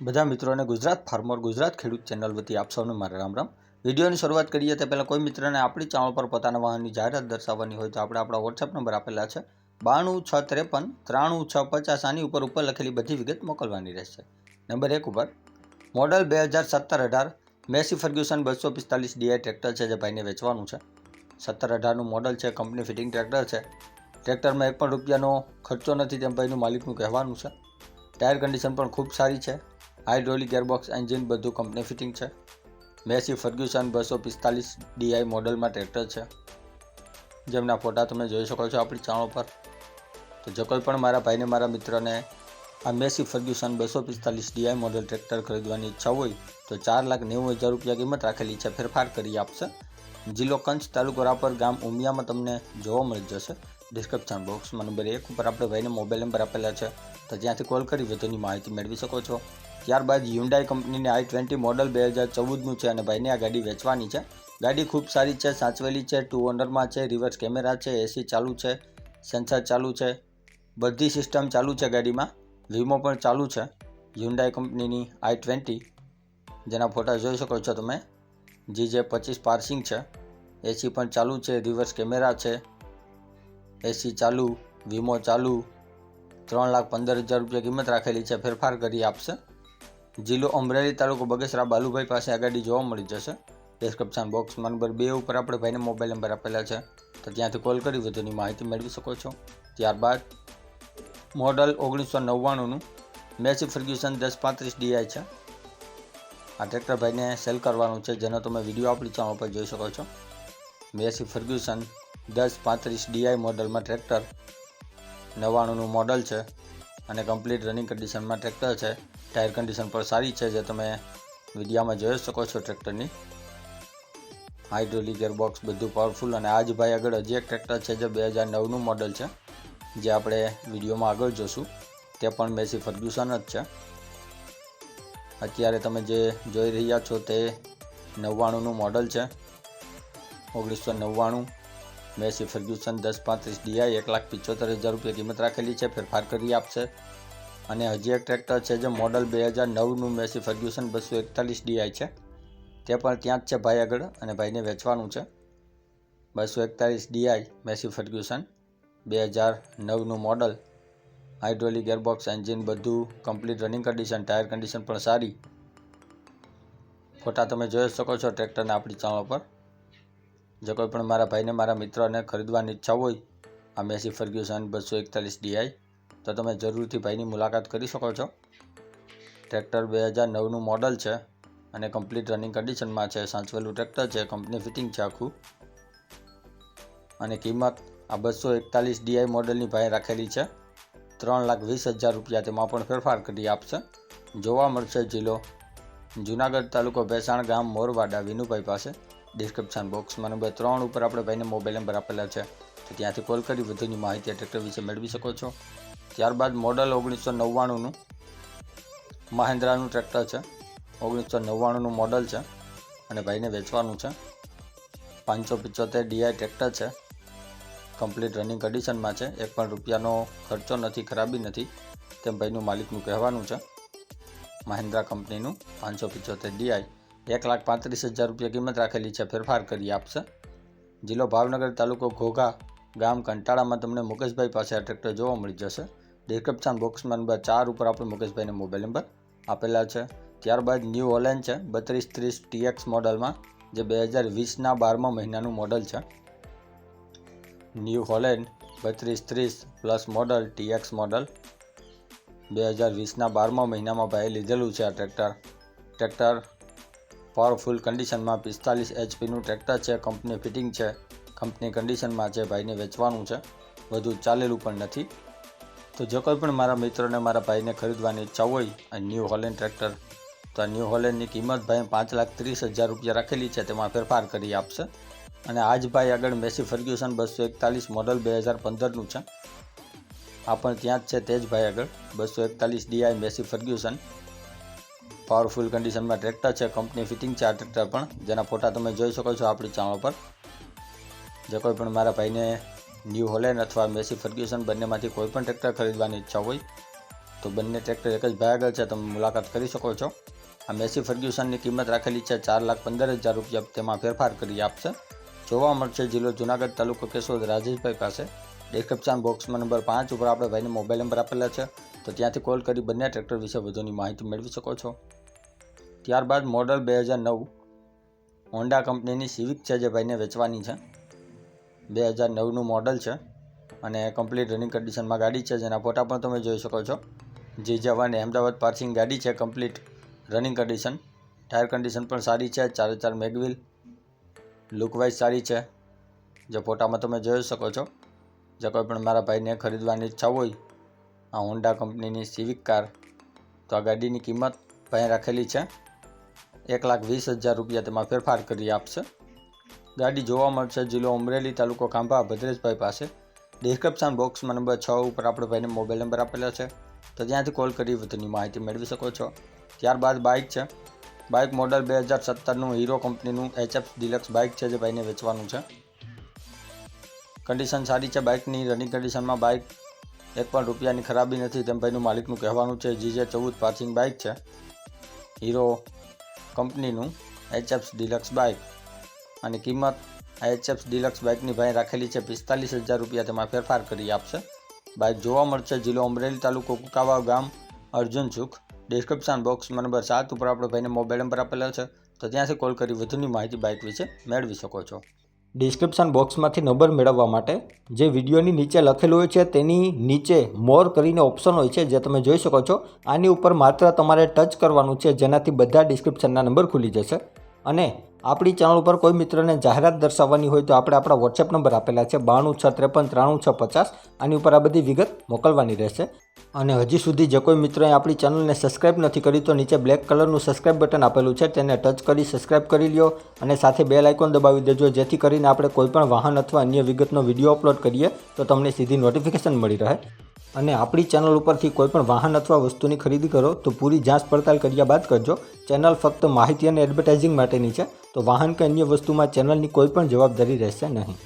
બધા મિત્રોને ગુજરાત ફાર્મર ગુજરાત ખેડૂત ચેનલ વતી આપ સૌને મારા રામ રામ. વિડીયોની શરૂઆત કરીએ તે પહેલાં કોઈ મિત્રને આપણી ચેનલ પર પોતાના વાહનની જાહેરાત દર્શાવવાની હોય તો આપણે આપણા વોટ્સએપ નંબર આપેલા છે. બાણું છ ત્રેપન ત્રાણું છ પચાસ આની ઉપર ઉપર લખેલી બધી વિગત મોકલવાની રહેશે. નંબર એક ઉપર, મોડલ બે હજાર સત્તર અઢાર, મેસી ફર્ગ્યુસન બસો પિસ્તાલીસ ડીઆઈ ટ્રેક્ટર છે જે ભાઈને વેચવાનું છે. સત્તર અઢારનું મોડલ છે, કંપની ફિટિંગ ટ્રેક્ટર છે. ટ્રેક્ટરમાં એક પણ રૂપિયાનો ખર્ચો નથી તેમ ભાઈનું માલિકનું કહેવાનું છે. ટાયર કન્ડિશન પણ ખૂબ સારી છે. હાઇડ્રોલિક ગેરબોક્સ એન્જિન બધું કંપની ફિટિંગ છે. મેસી ફર્ગ્યુસન બસો પિસ્તાલીસ ડીઆઈ મોડલમાં ટ્રેક્ટર છે. જેમના ફોટા તમે જોઈ શકો છો આપણી ચાણો પર તો જો કોઈ પણ મારા ભાઈને, મારા મિત્રને આ મેસી ફર્ગ્યુસન બસો પિસ્તાલીસ ડીઆઈ મોડલ ટ્રેક્ટર ખરીદવાની ઈચ્છા હોય, તો ચાર લાખ નેવું હજાર રૂપિયા કિંમત રાખેલી છે. ફેરફાર કરી આપશે. જિલ્લો કંચ તાલુકો રાપર ગામ ઉમિયામાં તમને જોવા મળી જશે. ડિસ્ક્રિપ્શન બોક્સમાં નંબર એક ઉપર આપણે ભાઈને મોબાઈલ નંબર આપેલા છે. તો જ્યાંથી કોલ કરી વધુની માહિતી મેળવી શકો છો. ત્યારબાદ હ્યુન્ડાઈ કંપનીની આઈ ટ્વેન્ટી મોડલ બે હજાર ચૌદનું છે અને ભાઈને આ ગાડી વેચવાની છે. ગાડી ખૂબ સારી છે, સાચવેલી છે ટુ ઓનરમાં છે રિવર્સ કેમેરા છે એસી ચાલુ છે સેન્સર ચાલુ છે, બધી સિસ્ટમ ચાલુ છે ગાડીમાં. વીમો પણ ચાલુ છે હ્યુન્ડાઈ કંપનીની આઈ ટ્વેન્ટી જેના ફોટા જોઈ શકો છો તમે. જી જે પચીસ પાર્સિંગ છે. એસી પણ ચાલુ છે રિવર્સ કેમેરા છે. એસી ચાલુ વીમો ચાલુ. ત્રણ લાખ પંદર હજાર રૂપિયા કિંમત રાખેલી છે. ફેરફાર કરી આપશે. જિલ્લો અમરેલી તાલુકો બગસરા બાલુભાઈ પાસે આ જોવા મળી જશે. ડિસ્ક્રિપ્શન બોક્સમાં નંબર બે ઉપર આપણે ભાઈને મોબાઈલ નંબર આપેલા છે. તો ત્યાંથી કોલ કરી વધુની માહિતી મેળવી શકો છો. ત્યારબાદ મોડલ ઓગણીસો નવ્વાણુંનું મેસી ફર્ગ્યુસન દસ પાંત્રીસ ડીઆઈ છે. આ ટ્રેક્ટર ભાઈને સેલ કરવાનું છે, જેનો તમે વીડિયો આપણી ચેનલ પર જોઈ શકો છો. મેસી ફર્ગ્યુસન દસ પાંત્રીસ ડીઆઈ મોડલમાં ટ્રેક્ટર નવ્વાણુંનું મોડલ છે અને કમ્પ્લીટ રનિંગ કન્ડિશનમાં ટ્રેક્ટર છે. ટાયર કન્ડિશન પણ સારી છે જે તમે વિડીયામાં જોઈ શકો છો ટ્રેક્ટરની. હાઇડ્રોલિક ગેરબોક્સ બધું પાવરફુલ અને આજ ભાઈ આગળ હજી એક ટ્રેક્ટર છે જે બે હજાર નવનું મોડલ છે. જે આપણે વિડીયોમાં આગળ જોશું. તે પણ મેસી ફર્ગ્યુસન જ છે. અત્યારે તમે જે જોઈ રહ્યા છો તે નવ્વાણુંનું મોડલ છે. ઓગણીસો નવ્વાણું મેસી ફર્ગ્યુસન દસ પાંત્રીસ ડીઆઈ એક લાખ પિચોતેર હજાર રૂપિયા કિંમત રાખેલી છે. ફેરફાર કરી આપશે. અને હજી એક ટ્રેક્ટર છે જે મોડલ બે હજાર નવનું મેસી ફર્ગ્યુસન બસો એકતાલીસ ડીઆઈ છે. તે પણ ત્યાં જ છે ભાઈ આગળ અને ભાઈને વેચવાનું છે. બસો એકતાલીસ ડીઆઈ મેસી ફર્ગ્યુસન બે હજાર નવનું મોડલ હાઇડ્રોલિક ગેરબોક્સ એન્જિન બધું complete running condition tyre condition પણ સારી. ફોટા તમે જોઈ શકો છો ટ્રેક્ટરને આપણી ચેનલ પર. જો કોઈ પણ મારા ભાઈને, મારા મિત્રોને ખરીદવાની ઈચ્છા હોય, આ મેસી ફર્ગ્યુસન બસો એકતાલીસ ડીઆઈ તો તમે જરૂરથી ભાઈની મુલાકાત કરી શકો છો. ટ્રેક્ટર બે હજાર નવનું મોડલ છે અને કમ્પ્લીટ રનિંગ કન્ડિશનમાં છે. સાંચવેલું ટ્રેક્ટર છે, કંપની ફિટિંગ છે આખું. અને કિંમત આ બસો એકતાલીસ ડીઆઈ મોડલની ભાઈ રાખેલી છે. ત્રણ લાખ વીસ હજાર રૂપિયા તેમાં પણ ફેરફાર કરી આપશે. જોવા મળશે જિલ્લો જુનાગઢ તાલુકો ભેસાણ ગામ મોરવાડા વિનુભાઈ પાસે. ડિસ્ક્રિપ્શન બોક્સમાં નંબર ત્રણ ઉપર આપણે ભાઈને મોબાઈલ નંબર આપેલા છે. તો ત્યાંથી કોલ કરી વધુની માહિતી આ ટ્રેક્ટર વિશે મેળવી શકો છો. ત્યારબાદ મોડલ ઓગણીસો નવ્વાણુંનું મહેન્દ્રાનું ટ્રેક્ટર છે. ઓગણીસો નવ્વાણુંનું મોડલ છે અને ભાઈને વેચવાનું છે. પાંચસો પિચોતેર ડીઆઈ ટ્રેક્ટર છે. કમ્પ્લીટ રનિંગ કન્ડિશનમાં છે. એક પણ રૂપિયાનો ખર્ચો નથી, ખરાબી નથી. તેમ ભાઈનું માલિકનું કહેવાનું છે. મહિન્દ્રા કંપનીનું પાંચસો પિચોતેર ડીઆઈ એક લાખ પાંત્રીસ હજાર રૂપિયા કિંમત રાખેલી છે. ફેરફાર કરી આપશે. જિલ્લો ભાવનગર તાલુકો ઘોઘા ગામ કંટાળામાં તમને મુકેશભાઈ પાસે આ ટ્રેક્ટર જોવા મળી જશે. ડિસ્ક્રિપ્શન બોક્સમાં નંબર ચાર ઉપર આપણે મુકેશભાઈને મોબાઈલ નંબર આપેલા છે. ત્યારબાદ ન્યૂ હોલેન્ડ છે, બત્રીસ ત્રીસ ટીએક્સ મોડલમાં, જે બે હજાર વીસના બારમા મહિનાનું મોડલ છે. ન્યૂ હોલેન્ડ બત્રીસ ત્રીસ પ્લસ મોડલ ટીએક્સ મોડલ. બે હજાર વીસના બારમા મહિનામાં ભાઈએ લીધેલું છે આ ટ્રેક્ટર. ટ્રેક્ટર પાવરફુલ કન્ડિશનમાં પિસ્તાલીસ એચપીનું ટ્રેક્ટર છે કંપની ફિટિંગ છે. કંપની કન્ડિશનમાં છે ભાઈને વેચવાનું છે, વધુ ચાલેલું પણ નથી. તો જો કોઈ પણ મારા મિત્રોને, મારા ભાઈને ખરીદવાની ઈચ્છા હોય, આ ન્યૂ હોલેન્ડ ટ્રેક્ટર તો આ ન્યૂ હોલેન્ડની કિંમત ભાઈ પાંચ લાખ ત્રીસ હજાર રૂપિયા રાખેલી છે, તેમાં ફેરફાર કરી આપશે. અને આજ ભાઈ આગળ મેસી ફર્ગ્યુસન બસો એકતાલીસ મોડલ બે હજાર પંદરનું છે. આ પણ ત્યાં જ છે તે જ ભાઈ આગળ. બસો એકતાલીસ ડીઆઈ મેસી ફર્ગ્યુસન. પાવરફુલ કન્ડિશનમાં ટ્રેક્ટર છે કંપની ફિટિંગ છે આ ટ્રેક્ટર પણ. જેના ફોટા તમે જોઈ શકો છો આપણી ચાણો પર. જે કોઈ પણ મારા ભાઈને ન્યૂ હોલેન્ડ અથવા મેસી ફર્ગ્યુસન બંનેમાંથી કોઈ પણ ટ્રેક્ટર ખરીદવાની ઈચ્છા હોય, તો બંને ટ્રેક્ટર એક જ ભાઈ છે. તમે મુલાકાત કરી શકો છો. આ મેસી ફર્ગ્યુસનની કિંમત રાખેલી છે ચાર લાખ પંદર હજાર રૂપિયા. તેમાં ફેરફાર કરી આપશે. જોવા મળશે જિલ્લો જુનાગઢ તાલુકો કેશોદ રાજેશભાઈ પાસે. ડિસ્ક્રિપ્શન બોક્સમાં નંબર પાંચ ઉપર આપણે ભાઈને મોબાઈલ નંબર આપેલા છે. તો ત્યાંથી કોલ કરી બંને ટ્રેક્ટર વિશે વધુની માહિતી મેળવી શકો છો. ત્યારબાદ મોડલ બે હજાર નવ હોન્ડા કંપનીની સિવિક છે જે ભાઈને વેચવાની છે. બે હજાર નવનું મોડલ છે અને કમ્પ્લીટ રનિંગ કન્ડિશનમાં ગાડી છે. જેના ફોટા પણ તમે જોઈ શકો છો. જે જવાની અમદાવાદ પાર્સિંગ ગાડી છે, complete running condition. Tyre condition પણ સારી છે. ચારે ચાર મેગવિલ લુકવાઇઝ સારી છે. જે ફોટામાં તમે જોઈ શકો છો. જે કોઈ પણ મારા ભાઈને ખરીદવાની ઈચ્છા હોય, આ હોન્ડા કંપનીની સિવિક કાર તો આ ગાડીની કિંમત ભાઈ રાખેલી છે. એક લાખ વીસ હજાર રૂપિયા તેમાં ફેરફાર કરી આપશે. ગાડી જોવા મળશે. જિલ્લો અમરેલી તાલુકો ખાંભા ભદ્રેશભાઈ પાસે. ડિસ્ક્રિપ્શન બોક્સમાં નંબર છ ઉપર આપણે ભાઈને મોબાઈલ નંબર આપેલો છે. તો ત્યાંથી કોલ કરી વધુની માહિતી મેળવી શકો છો. ત્યારબાદ બાઇક છે. બાઇક મોડલ બે હજાર સત્તરનું હીરો કંપનીનું એચએફ ડિલક્સ બાઇક છે જે ભાઈને વેચવાનું છે. કન્ડિશન સારી છે બાઇકની રનિંગ કન્ડિશનમાં બાઇક એક પણ રૂપિયાની ખરાબી નથી. તેમ ભાઈનું માલિકનું કહેવાનું છે જીજે ચૌદ પાર્સિંગ બાઇક છે. હીરો કંપનીનું એચએફ ડિલક્સ બાઇક અને કિંમત એચએફ ડિલક્સ બાઇકની ભાઈ રાખેલી છે પિસ્તાલીસ હજાર રૂપિયા તેમાં ફેરફાર કરી આપશે. બાઇક જોવા મળશે, જિલ્લો અમરેલી તાલુકો કુકાવા ગામ, અર્જુન સુખ ડિસ્ક્રિપ્શન બોક્સમાં નંબર સાત ઉપર આપણે ભાઈને મોબાઈલ નંબર આપેલો છે. તો ત્યાંથી કોલ કરી વધુની માહિતી બાઇક વિશે મેળવી શકો છો. ડિસ્ક્રિપ્શન બોક્સમાંથી નંબર મેળવવા માટે જે વિડીયોની નીચે લખેલું હોય છે તેની નીચે મોર કરીને ઓપ્શન હોય છે જે તમે જોઈ શકો છો. આની ઉપર માત્ર તમારે ટચ કરવાનું છે જેનાથી બધા ડિસ્ક્રિપ્શનના નંબર ખુલી જશે. અને આપણી ચેનલ ઉપર કોઈ મિત્રને જાહેરાત દર્શાવવાની હોય તો આપણે આપણા વોટ્સએપ નંબર આપેલા છે બાણું છ ત્રેપન ત્રાણું છ પચાસ. આની ઉપર આ બધી વિગત મોકલવાની રહેશે. અને હજી સુધી જે કોઈ મિત્રએ આપણી ચેનલને સબસ્ક્રાઇબ નથી કરી તો નીચે બ્લેક કલરનું સબસ્ક્રાઇબ બટન આપેલું છે તેને ટચ કરી સબસ્ક્રાઇબ કરી લ્યો અને સાથે બેલ આઇકોન દબાવી દેજો. જેથી કરીને આપણે કોઈપણ વાહન અથવા અન્ય વિગતનો વીડિયો અપલોડ કરીએ તો તમને સીધી નોટિફિકેશન મળી રહે. અને આપણી ચેનલ ઉપરથી કોઈપણ વાહન અથવા વસ્તુની ખરીદી કરો તો પૂરી જાંચ પડતાલ કર્યા બાદ કરજો. ચેનલ ફક્ત માહિતી અને એડવર્ટાઇઝિંગ માટેની છે. તો વાહન કે અન્ય વસ્તુમાં ચેનલની કોઈ પણ જવાબદારી રહેશે નહીં.